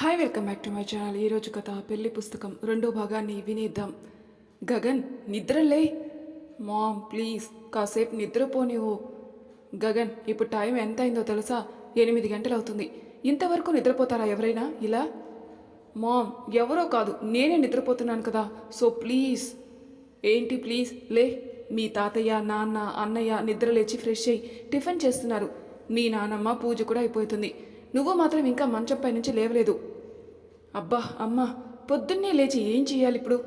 Hi welcome back to my channel. ఈరోజు కథ పెళ్ళి పుస్తకం రెండో భాగాన్ని వినేద్దాం. గగన్ నిద్రలే? మామ్ ప్లీజ్ కాసేపు నిద్రపోనివ్వు గగన్ ఇప్పుడు టైం ఎంత అయిందో తెలుసా? ఎనిమిది గంటలు అవుతుంది ఇంతవరకు నిద్రపోతారా ఎవరైనా? ఇలా? మామ్ ఎవరో కాదు నేనే నిద్రపోతున్నాను కదా. So please. ఏంటి ప్లీజ్? లే మీ తాతయ్య నాన్న అన్నయ్య నిద్ర లేచి ఫ్రెష్ అయ్యి టిఫిన్ చేస్తున్నారు. మీ నానమ్మ పూజ కూడా అయిపోతుంది. నువ్వు మాత్రం ఇంకా మంచంపై నుంచి లేవలేదు. అబ్బా అమ్మా పొద్దున్నే లేచి ఏం చేయాలి ఇప్పుడు?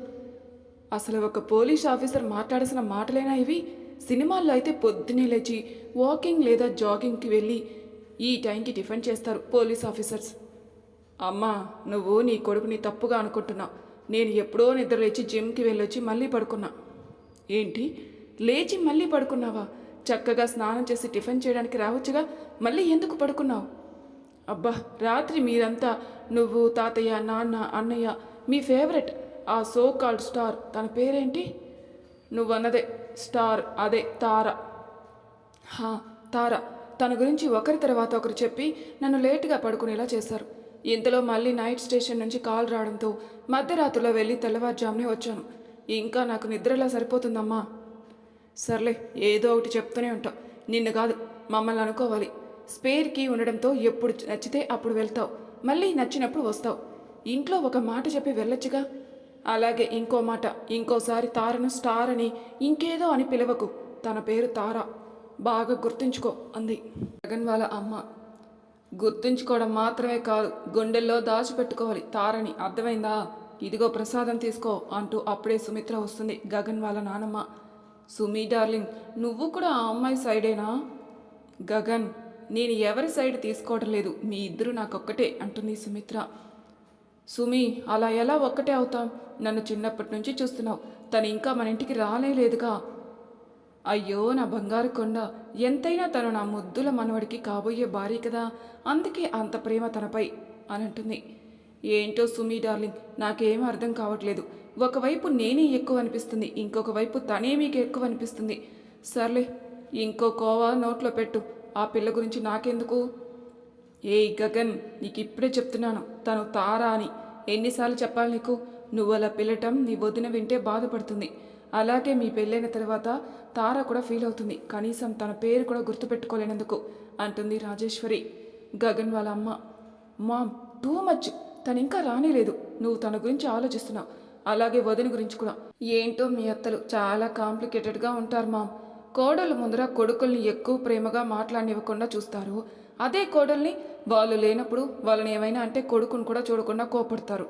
అసలు ఒక పోలీస్ ఆఫీసర్ మాట్లాడాల్సిన మాటలేనా ఇవి? సినిమాల్లో అయితే పొద్దున్నే లేచి వాకింగ్ లేదా జాగింగ్కి వెళ్ళి ఈ టైంకి టిఫిన్ చేస్తారు పోలీస్ ఆఫీసర్స్. అమ్మా నువ్వు నీ కొడుకుని తప్పుగా అనుకుంటున్నావు. నేను ఎప్పుడో నిద్ర లేచి జిమ్కి వెళ్ళొచ్చి మళ్ళీ పడుకున్నా. ఏంటి? లేచి మళ్ళీ పడుకున్నావా? చక్కగా స్నానం చేసి టిఫిన్ చేయడానికి రావచ్చుగా? మళ్ళీ ఎందుకు పడుకున్నావు? అబ్బా రాత్రి మీరంతా నువ్వు తాతయ్య నాన్న అన్నయ్య మీ ఫేవరెట్ ఆ సో కాల్డ్ స్టార్ తన పేరేంటి? నువ్వన్నదే స్టార్ అదే తార. హా తార. తన గురించి ఒకరి తర్వాత ఒకరు చెప్పి నన్ను లేటుగా పడుకునేలా చేశారు. ఇంతలో మళ్ళీ నైట్ స్టేషన్ నుంచి కాల్ రావడంతో మధ్యరాత్రిలో వెళ్ళి తెల్లవారుజామునే వచ్చాను. ఇంకా నాకు నిద్రలా సరిపోతుందమ్మా. సర్లే ఏదో ఒకటి చెప్తూనే ఉంటావు. నిన్ను కాదు మమ్మల్ని అనుకోవాలి. స్పేర్ కీ ఉండడంతో ఎప్పుడు నచ్చితే అప్పుడు వెళ్తావు. మళ్ళీ నచ్చినప్పుడు వస్తావు. ఇంట్లో ఒక మాట చెప్పి వెళ్ళొచ్చుగా? అలాగే ఇంకో మాట ఇంకోసారి తారను స్టార్ అని ఇంకేదో అని పిలవకు. తన పేరు తార. బాగా గుర్తుంచుకో అంది. జగన్ వాళ్ళ అమ్మ. గుర్తుంచుకోవడం మాత్రమే కాదు గుండెల్లో దాచిపెట్టుకోవాలి తారని. అర్థమైందా? ఇదిగో ప్రసాదం తీసుకో అంటూ అప్పుడే సుమిత్ర వస్తుంది గగన్ వాళ్ళ నానమ్మ. సుమి డార్లింగ్ నువ్వు కూడా ఆ అమ్మాయి సైడేనా? గగన్ నేను ఎవరి సైడ్ తీసుకోవడం లేదు. మీ ఇద్దరు నాకొక్కటే అంటుంది సుమిత్ర. సుమి అలా ఎలా ఒక్కటే అవుతాం నన్ను చిన్నప్పటి నుంచి చూస్తున్నావు. తను ఇంకా మన ఇంటికి రాలేలేదుగా అయ్యో నా బంగారు కొండ. ఎంతైనా తను నా ముద్దుల మనవడికి కాబోయే భార్య కదా. అందుకే అంత ప్రేమ తనపై అని అంటుంది ఏంటో సుమి డార్లింగ్ నాకేం అర్థం కావట్లేదు. ఒకవైపు నేనే ఎక్కువ అనిపిస్తుంది. ఇంకొక వైపు తనే మీకు ఎక్కువ అనిపిస్తుంది. సర్లే ఇంకో కోవా నోట్లో పెట్టు. ఆ పిల్ల గురించి నాకెందుకు? ఏ గగన్ నీకు ఇప్పుడే చెప్తున్నాను. తను తారా అని. ఎన్నిసార్లు చెప్పాలి నీకు? నువ్వు అలా పిల్లటం నీ వదిన వింటే బాధపడుతుంది. అలాగే మీ పెళ్ళైన తర్వాత తార కూడా ఫీల్ అవుతుంది. కనీసం తన పేరు కూడా గుర్తుపెట్టుకోలేనందుకు అంటుంది రాజేశ్వరి. గగన్ వాళ్ళ అమ్మ మామ్ టూ మచ్. తను ఇంకా రానేలేదు. నువ్వు తన గురించి ఆలోచిస్తున్నావు. అలాగే వదిన గురించి కూడా. ఏంటో మీ అత్తలు చాలా కాంప్లికేటెడ్గా ఉంటారు మామ్. కోడలు ముందర కొడుకుల్ని ఎక్కువ ప్రేమగా మాట్లాడనివ్వకుండా చూస్తారు. అదే కోడల్ని వాళ్ళు లేనప్పుడు వాళ్ళని ఏమైనా అంటే కొడుకుని కూడా చూడకుండా కోపడతారు.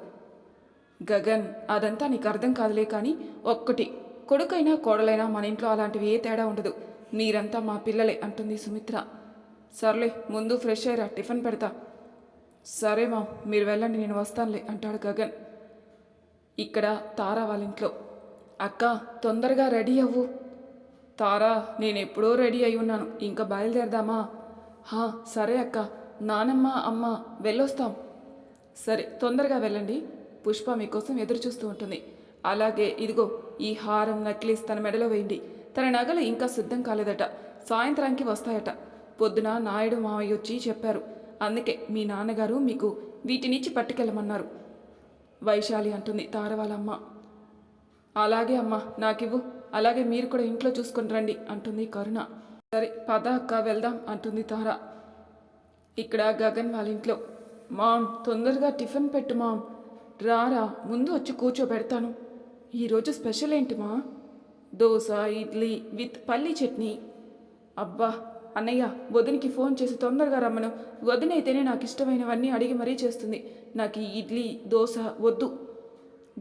గగన్ అదంతా నీకు అర్థం కాదులే కానీ ఒక్కటి కొడుకైనా కోడలైనా మన ఇంట్లో అలాంటివి ఏ తేడా ఉండదు. మీరంతా మా పిల్లలే అంటుంది సుమిత్ర. సర్లే ముందు ఫ్రెష్ అయ్యరా టిఫిన్ పెడతా. సరే మా మీరు వెళ్ళండి నేను వస్తానులే అంటాడు గగన్. ఇక్కడ తారా వాళ్ళ ఇంట్లో అక్క తొందరగా రెడీ అవ్వు. తారా నేను ఎప్పుడో రెడీ అయి ఉన్నాను. ఇంకా బయలుదేరదామా? హా సరే అక్క. నానమ్మ అమ్మ వెళ్ళొస్తాం. సరే తొందరగా వెళ్ళండి. పుష్ప మీకోసం ఎదురు చూస్తూ ఉంటుంది. అలాగే ఇదిగో ఈ హారం నక్లీస్ తన మెడలో వేయండి. తన నగలు ఇంకా సిద్ధం కాలేదట. సాయంత్రానికి వస్తాయట. పొద్దున నాయుడు మావయ్య వచ్చి చెప్పారు. అందుకే మీ నాన్నగారు మీకు వీటినిచ్చి పట్టుకెళ్ళమన్నారు. వైశాలి అంటుంది తార వాళ్ళ అమ్మ. అలాగే అమ్మా నాకివ్వు. అలాగే మీరు కూడా ఇంట్లో చూసుకొని రండి అంటుంది కరుణ. సరే పద అక్క వెళ్దాం అంటుంది తార. ఇక్కడ గగన్ వాళ్ళ ఇంట్లో. మామ్ తొందరగా టిఫిన్ పెట్టు మామ్. రారా ముందు వచ్చి కూర్చోబెడతాను. ఈరోజు స్పెషల్ ఏంటి మా దోశ ఇడ్లీ విత్ పల్లీ చట్నీ. అబ్బా అన్నయ్య వదినికి ఫోన్ చేసి తొందరగా రమ్మను. వదిన అయితేనే నాకు ఇష్టమైనవన్నీ అడిగి మరీ చేస్తుంది. నాకు ఈ ఇడ్లీ దోశ వద్దు.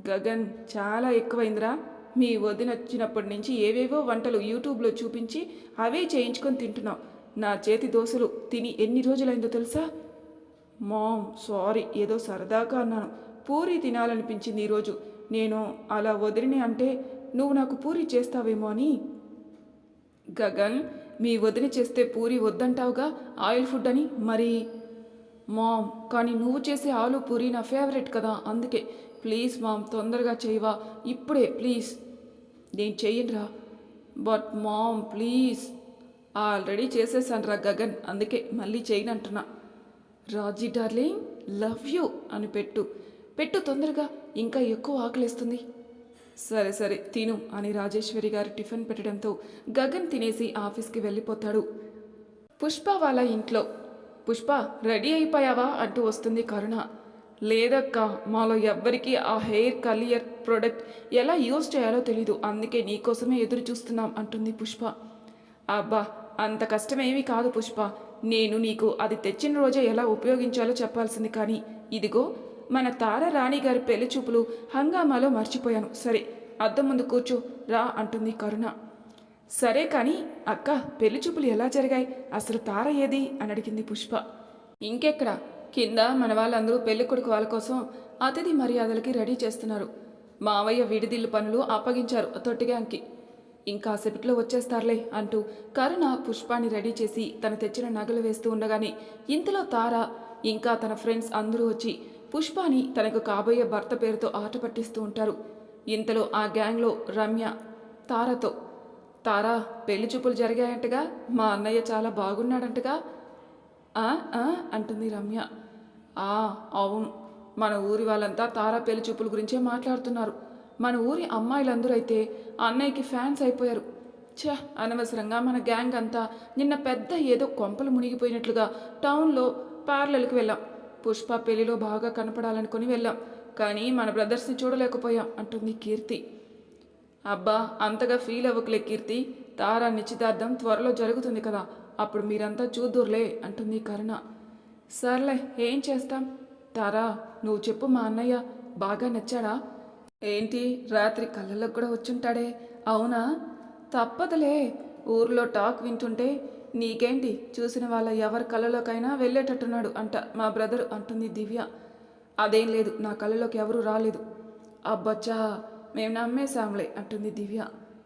గగన్ చాలా ఎక్కువైందిరా. మీ వదిన వచ్చినప్పటి నుంచి ఏవేవో వంటలు యూట్యూబ్లో చూపించి అవే చేయించుకొని తింటున్నావు నా చేతి దోశలు తిని ఎన్ని రోజులైందో తెలుసా? మామ్ సారీ ఏదో సరదాగా అన్నాను. పూరి తినాలనిపించింది ఈరోజు. నేను అలా వదిలిని అంటే నువ్వు నాకు పూరి చేస్తావేమో అని. గగన్ మీ వదిన చేస్తే పూరి వద్దంటావుగా? ఆయిల్ ఫుడ్ అని? మరి మామ్ కానీ నువ్వు చేసే ఆలు పూరి నా ఫేవరెట్ కదా అందుకే. ప్లీజ్ మామ్ తొందరగా చేయవా? ఇప్పుడే ప్లీజ్. నేను చెయ్యనురా. But mom please. ఆల్రెడీ చేసేసాను రా గగన్. అందుకే మళ్ళీ చేయనంటున్నా. రాజీ డార్లింగ్ లవ్ యూ అని పెట్టు. పెట్టు తొందరగా. ఇంకా ఎక్కువ ఆకలిస్తుంది. సరే సరే తిను అని రాజేశ్వరి గారు టిఫిన్ పెట్టడంతో గగన్ తినేసి ఆఫీస్కి వెళ్ళిపోతాడు. పుష్ప వాళ్ళ ఇంట్లో. పుష్ప రెడీ అయిపోయావా? అంటూ వస్తుంది కరుణ. లేదక్క మాలో ఎవ్వరికీ ఆ హెయిర్ కలియర్ ప్రోడక్ట్ ఎలా యూజ్ చేయాలో తెలీదు అందుకే నీకోసమే ఎదురు చూస్తున్నాం అంటుంది పుష్ప. అబ్బా అంత కష్టమేమీ కాదు పుష్ప. నేను నీకు అది తెచ్చిన రోజే ఎలా ఉపయోగించాలో చెప్పాల్సింది కానీ ఇదిగో మన తార రాణి గారి పెళ్ళి చూపులు హంగామాలో మర్చిపోయాను. సరే అద్దం ముందు కూర్చో రా అంటుంది కరుణ. సరే కానీ అక్క పెళ్ళి చూపులు ఎలా జరిగాయి? అసలు తార ఏది? అని అడిగింది పుష్ప. ఇంకెక్కడ? కింద మన వాళ్ళందరూ పెళ్ళి కొడుకు వాళ్ళ కోసం అతిథి మర్యాదలకి రెడీ చేస్తున్నారు. మావయ్య విడిదిల్లు పనులు అప్పగించారు తొట్టిగాంకి ఇంకాసేపట్లో వచ్చేస్తారులే అంటూ కరుణ పుష్పాన్ని రెడీ చేసి తను తెచ్చిన నగలు వేస్తూ ఉండగానే ఇంతలో తార ఇంకా తన ఫ్రెండ్స్ అందరూ వచ్చి పుష్పాని తనకు కాబోయే భర్త పేరుతో ఆట పట్టిస్తూ ఉంటారు. ఇంతలో ఆ గ్యాంగ్లో రమ్య తారతో తారా పెళ్ళి చూపులు జరిగాయంటగా? మా అన్నయ్య చాలా బాగున్నాడంటగా? ఆ ఆ అంటుంది రమ్య. ఆ అవును. మన ఊరి వాళ్ళంతా తారా పెళ్ళి చూపుల గురించే మాట్లాడుతున్నారు. మన ఊరి అమ్మాయిలందరూ అయితే అన్నయ్యకి ఫ్యాన్స్ అయిపోయారు. ఛ అనవసరంగా మన గ్యాంగ్ అంతా నిన్న పెద్ద ఏదో కొంపలు మునిగిపోయినట్లుగా టౌన్లో పార్లర్కి వెళ్ళాం. పుష్ప పెళ్ళిలో బాగా కనపడాలనుకుని వెళ్ళాం. కానీ మన బ్రదర్స్ని చూడలేకపోయాం అంటుంది కీర్తి. అబ్బా అంతగా ఫీల్ అవ్వకులే కీర్తి. తారా నిశ్చితార్థం త్వరలో జరుగుతుంది కదా. అప్పుడు మీరంతా చూద్దురులే అంటుంది కరుణ. సర్లే ఏం చేస్తాం? తారా నువ్వు చెప్పు మా అన్నయ్య బాగా నచ్చాడా? ఏంటి రాత్రి కళ్ళలోకి కూడా వచ్చుంటాడే? అవునా? తప్పదులే. ఊర్లో టాక్ వింటుంటే నీకేంటి? చూసిన వాళ్ళ ఎవరి కళ్ళలోకైనా వెళ్ళేటట్టున్నాడు అంట మా బ్రదర్ అంటుంది దివ్య. అదేం లేదు నా కళ్ళలోకి ఎవరూ రాలేదు. అబ్బచ్చా మేము నమ్మేశాంలే అంటుంది దివ్య.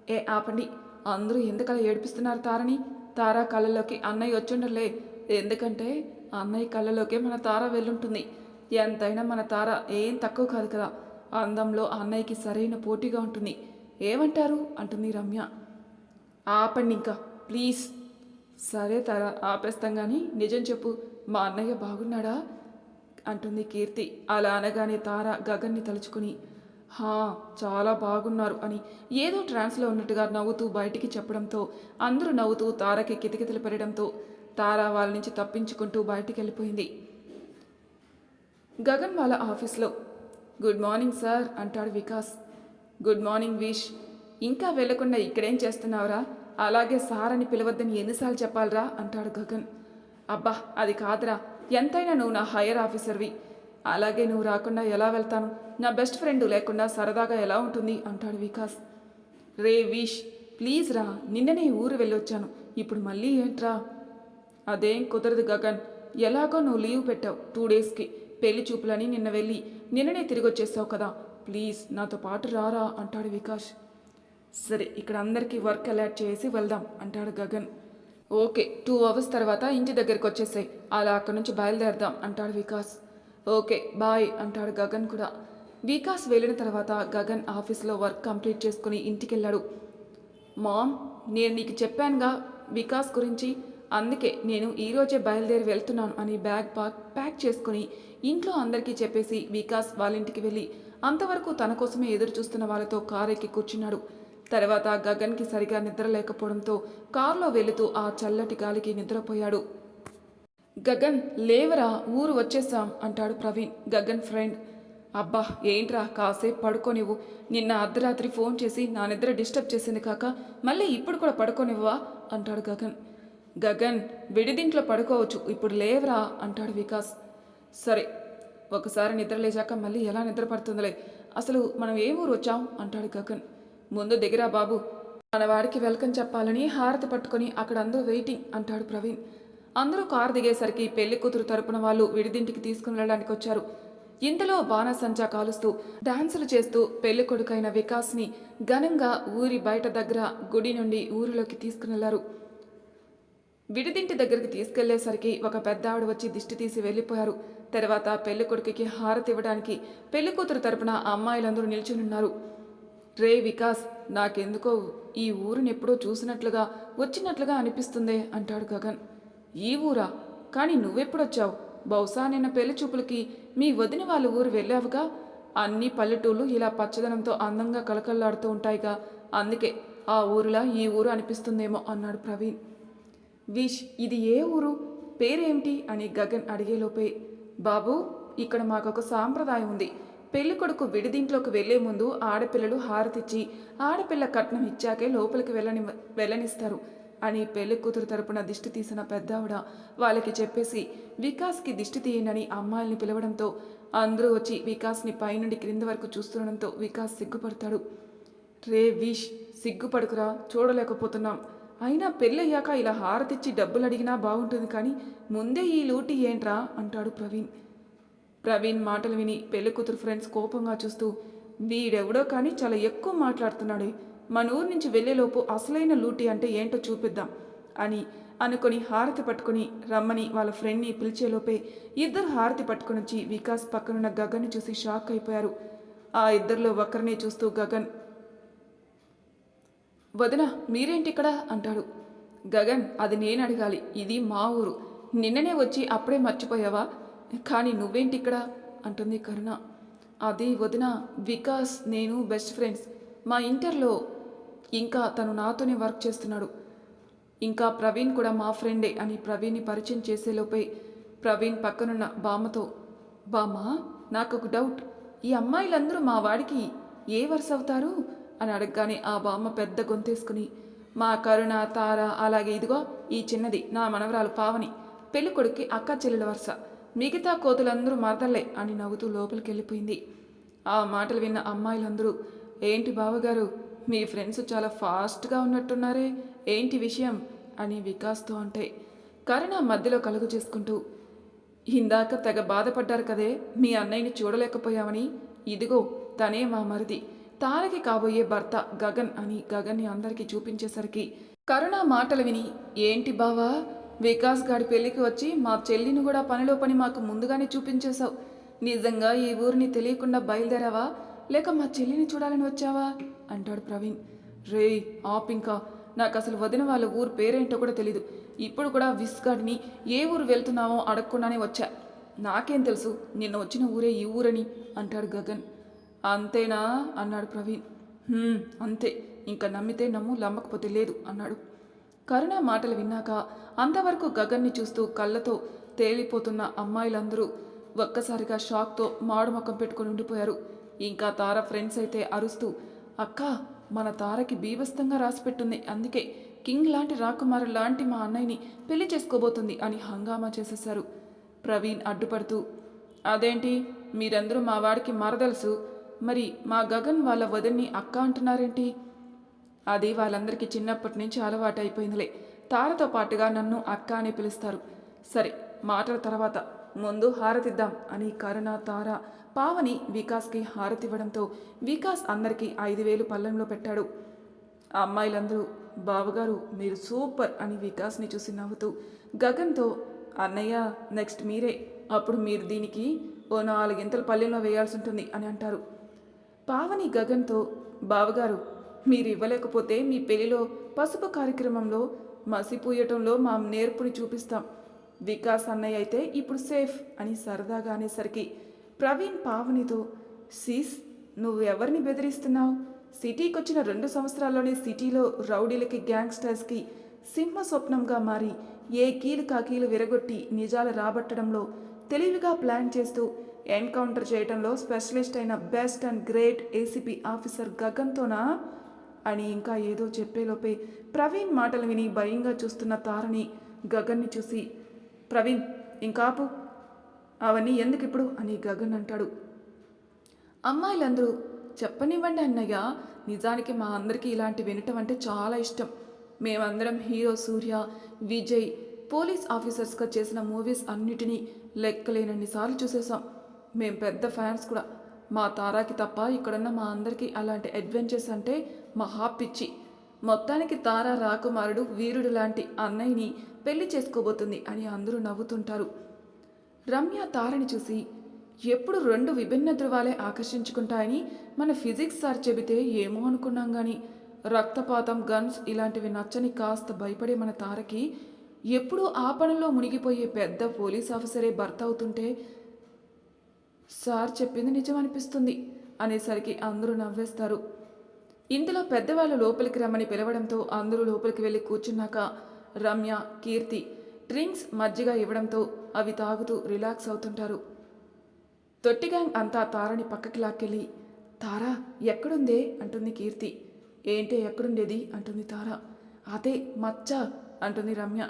ఏ ఆపండి. అందరూ ఎందుకలా ఏడిపిస్తున్నారు తారని? తారా కళ్ళలోకి అన్నయ్య వచ్చుండలే ఎందుకంటే అన్నయ్య కళ్ళలోకే మన తార వెళ్ళుంటుంది. ఎంతైనా మన తార ఏం తక్కువ కాదు కదా. అందంలో అన్నయ్యకి సరైన పోటీగా ఉంటుంది. ఏమంటారు? అంటుంది రమ్య. ఆపండి ఇంకా ప్లీజ్. సరే తార ఆపేస్తాం కానీ నిజం చెప్పు. మా అన్నయ్య బాగున్నాడా? అంటుంది కీర్తి. అలా అనగానే తార గగన్ని తలుచుకుని హా చాలా బాగున్నారు అని ఏదో ట్రాన్స్లో ఉన్నట్టుగా నవ్వుతూ బయటికి చెప్పడంతో అందరూ నవ్వుతూ తారకి కితకితలు పెరగడంతో తారా వాళ్ళ నుంచి తప్పించుకుంటూ బయటికి వెళ్ళిపోయింది గగన్ వాళ్ళ ఆఫీస్లో గుడ్ మార్నింగ్ సార్ అంటాడు వికాస్. గుడ్ మార్నింగ్ విష్ ఇంకా వెళ్ళకుండా ఇక్కడేం చేస్తున్నావురా? అలాగే సార్ అని పిలవద్దని ఎన్నిసార్లు చెప్పాలరా? అంటాడు గగన్. అబ్బా అది కాదురా. ఎంతైనా నువ్వు నా హయ్యర్ ఆఫీసర్వి. అలాగే నువ్వు రాకుండా ఎలా వెళ్తాను? నా బెస్ట్ ఫ్రెండ్ లేకుండా సరదాగా ఎలా ఉంటుంది? అంటాడు వికాస్. రే విష్ ప్లీజ్ రా నిన్ననే ఊరు వెళ్ళొచ్చాను. ఇప్పుడు మళ్ళీ ఏంట్రా? అదేం కుదరదు గగన్. ఎలాగో నువ్వు లీవ్ పెట్టావు టూ డేస్కి. పెళ్ళి చూపులని నిన్న వెళ్ళి నిన్ననే తిరిగి వచ్చేసావు కదా. ప్లీజ్ నాతో పాటు రారా అంటాడు వికాష్. సరే ఇక్కడ అందరికీ వర్క్ అలాట్ చేసి వెళ్దాం అంటాడు గగన్. ఓకే టూ అవర్స్ తర్వాత ఇంటి దగ్గరికి వచ్చేసాయి. అలా అక్కడి నుంచి బయలుదేరదాం అంటాడు వికాస్ ఓకే బాయ్ అంటాడు గగన్ కూడా. వికాస్ వెళ్ళిన తర్వాత గగన్ ఆఫీస్లో వర్క్ కంప్లీట్ చేసుకుని ఇంటికి వెళ్ళాడు మామ్ నేను నీకు చెప్పానుగా వికాస్ గురించి అందుకే నేను ఈరోజే బయలుదేరి వెళ్తున్నాను అని బ్యాగ్ పాక్ ప్యాక్ చేసుకుని ఇంట్లో అందరికీ చెప్పేసి వికాస్ వాళ్ళ ఇంటికి వెళ్ళి అంతవరకు తన కోసమే ఎదురు చూస్తున్న వాళ్ళతో కారు ఎక్కి కూర్చున్నాడు. తర్వాత గగన్కి సరిగా నిద్ర లేకపోవడంతో కారులో వెళుతూ ఆ చల్లటి గాలికి నిద్రపోయాడు. గగన్ లేవరా ఊరు వచ్చేసాం అంటాడు ప్రవీణ్ గగన్ ఫ్రెండ్. అబ్బా ఏంట్రా కాసేపు పడుకోనివ్వు. నిన్న అర్ధరాత్రి ఫోన్ చేసి నా నిద్ర డిస్టర్బ్ చేసింది కాక మళ్ళీ ఇప్పుడు కూడా పడుకోనివ్వా అంటాడు గగన్. గగన్ విడిదింట్లో పడుకోవచ్చు ఇప్పుడు లేవరా అంటాడు వికాస్. సరే ఒకసారి నిద్ర లేచాక మళ్ళీ ఎలా నిద్ర పడుతుందిలే? అసలు మనం ఏ ఊరు వచ్చాం? అంటాడు గగన్. ముందు దిగిరా బాబు మన వాడికి వెల్కమ్ చెప్పాలని హారతి పట్టుకొని అక్కడ అందరూ వెయిటింగ్ అంటాడు ప్రవీణ్. అందరూ కారు దిగేసరికి పెళ్ళి కూతురు తరపున వాళ్ళు విడిదింటికి తీసుకుని వెళ్ళడానికి వచ్చారు. ఇంతలో బాణసంచా కాలుస్తూ డాన్సులు చేస్తూ పెళ్ళి కొడుకైన వికాస్ని ఘనంగా ఊరి బయట దగ్గర గుడి నుండి ఊరిలోకి తీసుకునెళ్ళారు విడిదింటి దగ్గరికి తీసుకెళ్ళేసరికి ఒక పెద్ద ఆవిడ వచ్చి దిష్టి తీసి వెళ్ళిపోయారు. తర్వాత పెళ్ళి కొడుకుకి హారతి ఇవ్వడానికి పెళ్ళి కూతురు తరపున అమ్మాయిలందరూ నిల్చునున్నారు. రే వికాస్ నాకెందుకో ఈ ఊరిని ఎప్పుడో చూసినట్లుగా వచ్చినట్లుగా అనిపిస్తుందే అంటాడు గగన్. ఈ ఊరా? కానీ నువ్వెప్పుడొచ్చావు? బహుశా నిన్న పెళ్ళి చూపులకి మీ వదిన వాళ్ళ ఊరు వెళ్ళావుగా? అన్ని పల్లెటూళ్ళు ఇలా పచ్చదనంతో అందంగా కలకల్లాడుతూ ఉంటాయిగా. అందుకే ఆ ఊరిలా ఈ ఊరు అనిపిస్తుందేమో అన్నాడు ప్రవీణ్. విష్ ఇది ఏ ఊరు? పేరేమిటి? అని గగన్ అడిగేలోపే బాబు ఇక్కడ మాకొక సాంప్రదాయం ఉంది. పెళ్ళి కొడుకు విడిదింట్లోకి వెళ్ళే ముందు ఆడపిల్లలు హారతిచ్చి ఆడపిల్ల కట్నం ఇచ్చాకే లోపలికి వెళ్ళని వెళ్ళనిస్తారు అని పెళ్ళి కూతురు తరపున దిష్టి తీసిన పెద్దావిడ వాళ్ళకి చెప్పేసి వికాస్కి దిష్టి తీయండి అమ్మాయిల్ని పిలవడంతో అందరూ వచ్చి వికాస్ని పైనుండి క్రింద వరకు చూస్తుండడంతో వికాస్ సిగ్గుపడతాడు. రే విష్ సిగ్గుపడుకురా చూడలేకపోతున్నాం. అయినా పెళ్ళయ్యాక ఇలా హారతిచ్చి డబ్బులు అడిగినా బాగుంటుంది కానీ ముందే ఈ లూటి ఏంట్రా? అంటాడు ప్రవీణ్. ప్రవీణ్ మాటలు విని పెళ్ళి కూతురు ఫ్రెండ్స్ కోపంగా చూస్తూ వీడెవడో కానీ చాలా ఎక్కువ మాట్లాడుతున్నాడే. మన ఊరు నుంచి వెళ్ళేలోపు అసలైన లూటి అంటే ఏంటో చూపిద్దాం అని అనుకొని హారతి పట్టుకుని రమ్మని వాళ్ళ ఫ్రెండ్ని పిలిచేలోపే ఇద్దరు హారతి పట్టుకుని వచ్చి వికాస్ పక్కనున్న గగన్ని చూసి షాక్ అయిపోయారు. ఆ ఇద్దరిలో ఒకరినే చూస్తూ గగన్ వదిన మీరేంటి ఇక్కడ అంటాడు. గగన్ అది నేను అడగాలి ఇది మా ఊరు. నిన్ననే వచ్చి అప్పుడే మర్చిపోయావా? కానీ నువ్వేంటి ఇక్కడ అంటుంది కరుణ. అది వదిన వికాస్ నేను బెస్ట్ ఫ్రెండ్స్. మా ఇంటర్లో ఇంకా తను నాతోనే వర్క్ చేస్తున్నాడు. ఇంకా ప్రవీణ్ కూడా మా ఫ్రెండే అని ప్రవీణ్ని పరిచయం చేసేలోపే ప్రవీణ్ పక్కనున్న బామ్మతో బామ్మ నాకు ఒక డౌట్. ఈ అమ్మాయిలందరూ మా వాడికి ఏ వరుస అవుతారు? అని అడగగానే ఆ బామ్మ పెద్ద గొంతేసుకుని మా కరుణ తార అలాగే ఇదిగో ఈ చిన్నది నా మనవరాలు పావని పెళ్ళి కొడుక్కి అక్క చెల్లెల వరుస మిగతా కోతులందరూ మరదల్లే అని నవ్వుతూ లోపలికి వెళ్ళిపోయింది ఆ మాటలు విన్న అమ్మాయిలందరూ ఏంటి బావగారు మీ ఫ్రెండ్స్ చాలా ఫాస్ట్గా ఉన్నట్టున్నారే ఏంటి విషయం? అని వికాస్తో అంటే కరుణ మధ్యలో కలుగు చేసుకుంటూ ఇందాక తెగ బాధపడ్డారు కదే మీ అన్నయ్యని చూడలేకపోయామని ఇదిగో తనే మా మరిది తారకి కాబోయే భర్త గగన్ అని గగన్ని అందరికీ చూపించేసరికి కరుణ మాటలు విని ఏంటి బావా? వికాస్ గారి పెళ్ళికి వచ్చి మా చెల్లిని కూడా పనిలో పని మాకు ముందుగానే చూపించేశావు. నిజంగా ఈ ఊరిని తెలియకుండా బయలుదేరావా? లేక మా చెల్లిని చూడాలని వచ్చావా? అంటాడు ప్రవీణ్. రే ఆపింకా నాకు అసలు వదిన వాళ్ళ ఊరు పేరేంటో కూడా తెలీదు. ఇప్పుడు కూడా విస్గాడిని ఏ ఊరు వెళ్తున్నామో అడగకుండానే వచ్చా. నాకేం తెలుసు నిన్న వచ్చిన ఊరే ఈ ఊరని అంటాడు గగన్. అంతేనా? అన్నాడు ప్రవీణ్. అంతే. ఇంకా నమ్మితే నమ్ము నమ్మకపోతే లేదు అన్నాడు. కరుణ మాటలు విన్నాక అంతవరకు గగన్ని చూస్తూ కళ్ళతో తేలిపోతున్న అమ్మాయిలందరూ ఒక్కసారిగా షాక్తో మాడు ముఖం పెట్టుకుని ఉండిపోయారు. ఇంకా తార ఫ్రెండ్స్ అయితే అరుస్తూ అక్క మన తారకి బీభస్తంగా రాసిపెట్టుంది అందుకే కింగ్ లాంటి రాకుమారు లాంటి మా అన్నయ్యని పెళ్ళి చేసుకోబోతుంది అని హంగామా చేసేశారు. ప్రవీణ్ అడ్డుపడుతూ అదేంటి? మీరందరూ మా వాడికి మరదలుసు. మరి మా గగన్ వాళ్ళ వదిన్ని అక్క అంటున్నారేంటి? అది వాళ్ళందరికీ చిన్నప్పటి నుంచి అలవాటు అయిపోయిందిలే. తారతో పాటుగా నన్ను అక్క అని పిలుస్తారు. సరే మాటల తర్వాత ముందు హారతిద్దాం అని కరుణ తార పావని వికాస్కి హారతివ్వడంతో వికాస్ అందరికీ ఐదు వేలు పల్లెంలో పెట్టాడు. అమ్మాయిలందరూ బావగారు మీరు సూపర్ అని వికాస్ని చూసి నవ్వుతూ గగన్తో అన్నయ్య నెక్స్ట్ మీరే. అప్పుడు మీరు దీనికి ఓ నాలుగింతల పల్లెంలో వేయాల్సి ఉంటుంది అని అంటారు. పావని గగన్తో బావగారు మీరు ఇవ్వలేకపోతే మీ పెళ్ళిలో పసుపు కార్యక్రమంలో మసిపూయటంలో మా నేర్పుని చూపిస్తాం. వికాస్ అన్నయ్య అయితే ఇప్పుడు సేఫ్ అని సరదాగా అనేసరికి ప్రవీణ్ పావనితో సీస్ నువ్వు ఎవరిని బెదిరిస్తున్నావు? సిటీకి వచ్చిన రెండు సంవత్సరాల్లోనే సిటీలో రౌడీలకి గ్యాంగ్స్టర్స్కి సింహ స్వప్నంగా మారి ఏ కీలు కాకీలు విరగొట్టి నిజాలు రాబట్టడంలో తెలివిగా ప్లాన్ చేస్తూ ఎన్కౌంటర్ చేయడంలో స్పెషలిస్ట్ అయిన best and great ACP officer గగన్తోనా? అని ఇంకా ఏదో చెప్పేలోపే ప్రవీణ్ మాటలు విని భయంగా చూస్తున్న తారని గగన్ని చూసి ప్రవీణ్ ఇంకాపు అవన్నీ ఎందుకు ఇప్పుడు అని గగన్ అంటాడు. అమ్మాయిలందరూ చెప్పనివ్వండి అన్నయ్య. నిజానికి మా అందరికీ ఇలాంటి వినటం అంటే చాలా ఇష్టం. మేమందరం హీరో సూర్య విజయ్ పోలీస్ ఆఫీసర్స్గా చేసిన మూవీస్ అన్నిటినీ లెక్కలేనన్ని సార్లు చూసేసాం మేం పెద్ద ఫ్యాన్స్ కూడా. మా తారాకి తప్ప ఇక్కడున్న మా అందరికీ అలాంటి అడ్వెంచర్స్ అంటే మహా పిచ్చి. మొత్తానికి తారా రాకుమారుడు వీరుడు లాంటి అన్నయ్యని పెళ్ళి చేసుకోబోతుంది అని అందరూ నవ్వుతుంటారు. రమ్య తారని చూసి ఎప్పుడు రెండు విభిన్న ధృవాలే ఆకర్షించుకుంటాయని మన ఫిజిక్స్ సార్ చెబితే ఏమో అనుకున్నాం కానీ రక్తపాతం గన్స్ ఇలాంటివి నచ్చని కాస్త భయపడే మన తారకి ఎప్పుడూ ఆ పనుల్లో మునిగిపోయే పెద్ద పోలీస్ ఆఫీసరే భర్త అవుతుంటే సార్ చెప్పింది నిజం అనిపిస్తుంది అనేసరికి అందరూ నవ్వేస్తారు. ఇంతలో పెద్దవాళ్ళు లోపలికి రమ్మని పిలవడంతో అందరూ లోపలికి వెళ్ళి కూర్చున్నాక రమ్య కీర్తి డ్రింక్స్ మజ్జిగ ఇవ్వడంతో అవి తాగుతూ రిలాక్స్ అవుతుంటారు. తొట్టి గ్యాంగ్ అంతా తారని పక్కకి లాక్కెళ్ళి తారా ఎక్కడుందే? అంటుంది కీర్తి. ఏంటి ఎక్కడుండేది? అంటుంది తార. అదే మచ్చ అంటుంది రమ్య.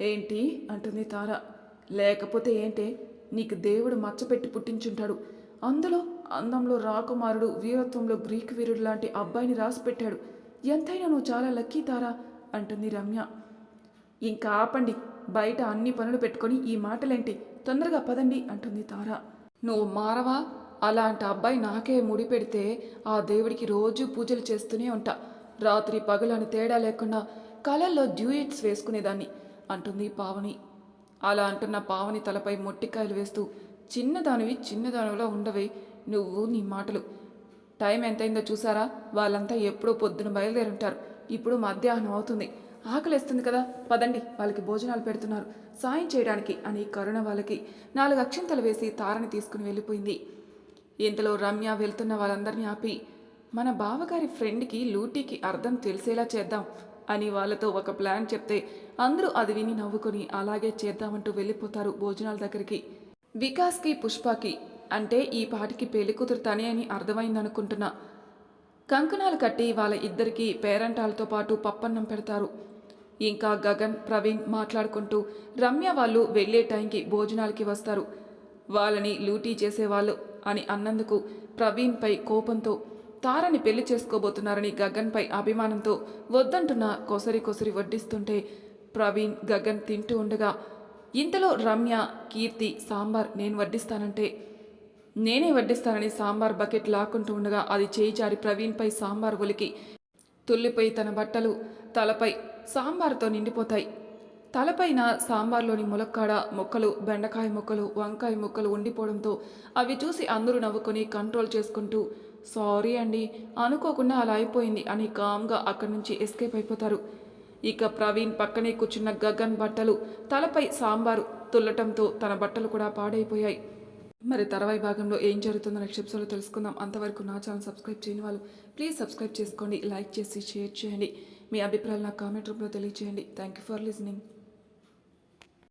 ఏంటి? అంటుంది తార. లేకపోతే ఏంటే? నీకు దేవుడు మచ్చపెట్టి పుట్టించుంటాడు. అందులో అందంలో రాకుమారుడు వీరత్వంలో గ్రీక్ వీరుడు లాంటి అబ్బాయిని రాసిపెట్టాడు. ఎంతైనా నువ్వు చాలా లక్కీ తారా అంటుంది రమ్య. ఇంకా ఆపండి బయట అన్ని పనులు పెట్టుకొని ఈ మాటలేంటి? తొందరగా పదండి అంటుంది తార. నువ్వు మారవా? అలాంటి అబ్బాయి నాకే ముడి పెడితే ఆ దేవుడికి రోజు పూజలు చేస్తూనే ఉంటా. రాత్రి పగలని తేడా లేకుండా కళల్లో డ్యూయిట్స్ వేసుకునేదాన్ని అంటుంది పావని. అలా అంటున్న పావని తలపై మొట్టికాయలు వేస్తూ చిన్నదానివి చిన్నదానివిలా ఉండవే నువ్వు నీ మాటలు. టైం ఎంతైందో చూసారా? వాళ్ళంతా ఎప్పుడో పొద్దున బయలుదేరుంటారు. ఇప్పుడు మధ్యాహ్నం అవుతుంది. ఆకలిస్తుంది కదా? పదండి వాళ్ళకి భోజనాలు పెడుతున్నారు. సాయం చేయడానికి అని కరుణ వాళ్ళకి నాలుగు అక్షింతలు వేసి తారని తీసుకుని వెళ్ళిపోయింది. ఇంతలో రమ్య వెళ్తున్న వాళ్ళందరినీ ఆపి మన బావగారి ఫ్రెండ్కి లూటీకి అర్థం తెలిసేలా చేద్దాం. అని వాళ్ళతో ఒక ప్లాన్ చెప్తే అందరూ అది విని నవ్వుకొని అలాగే చేద్దామంటూ వెళ్ళిపోతారు భోజనాల దగ్గరికి. వికాస్కి పుష్పకి అంటే ఈ పాటికి పెళ్ళి కూతురు తనే అని అర్థమైందనుకుంటున్నా. కంకణాలు కట్టి వాళ్ళ ఇద్దరికి పేరంటాలతో పాటు పప్పన్నం పెడతారు. ఇంకా గగన్ ప్రవీణ్ మాట్లాడుకుంటూ రమ్య వాళ్ళు వెళ్ళే టైంకి భోజనాలకి వస్తారు. వాళ్ళని లూటీ చేసేవాళ్ళు అని అన్నందుకు ప్రవీణ్పై కోపంతో తారని పెళ్ళి చేసుకోబోతున్నారని గగన్పై అభిమానంతో వద్దంటున్న కొసరి కొసరి వడ్డిస్తుంటే ప్రవీణ్ గగన్ తింటూ ఉండగా ఇంతలో రమ్య కీర్తి సాంబార్ నేను వడ్డిస్తానంటే నేనే వడ్డిస్తానని సాంబార్ బకెట్ లాక్కుంటూ ఉండగా అది చేయి జారి ప్రవీణ్పై సాంబార్ ఒలికి తుల్లిపోయి తన బట్టలు తలపై సాంబార్తో నిండిపోతాయి. తలపైన సాంబార్లోని ములక్కాడ ముక్కలు బెండకాయ ముక్కలు వంకాయ ముక్కలు ఉండిపోవడంతో అవి చూసి అందరూ నవ్వుకొని కంట్రోల్ చేసుకుంటూ సారీ అండి అనుకోకుండా అలా అయిపోయింది అని కామ్గా అక్కడి నుంచి ఎస్కేప్ అయిపోతారు. ఇక ప్రవీణ్ పక్కనే కూర్చున్న గగన్ బట్టలు తలపై సాంబారు తుల్లటంతో తన బట్టలు కూడా పాడైపోయాయి. మరి తర్వాయి భాగంలో ఏం జరుగుతుందో నెక్స్ట్ ఎపిసోడ్లో తెలుసుకుందాం. అంతవరకు నా ఛానల్ సబ్స్క్రైబ్ చేయని వాళ్ళు ప్లీజ్ సబ్స్క్రైబ్ చేసుకోండి లైక్ చేసి షేర్ చేయండి. మీ అభిప్రాయాలు నా కామెంట్ రూపంలో తెలియజేయండి థ్యాంక్ యూ ఫర్ లిజనింగ్.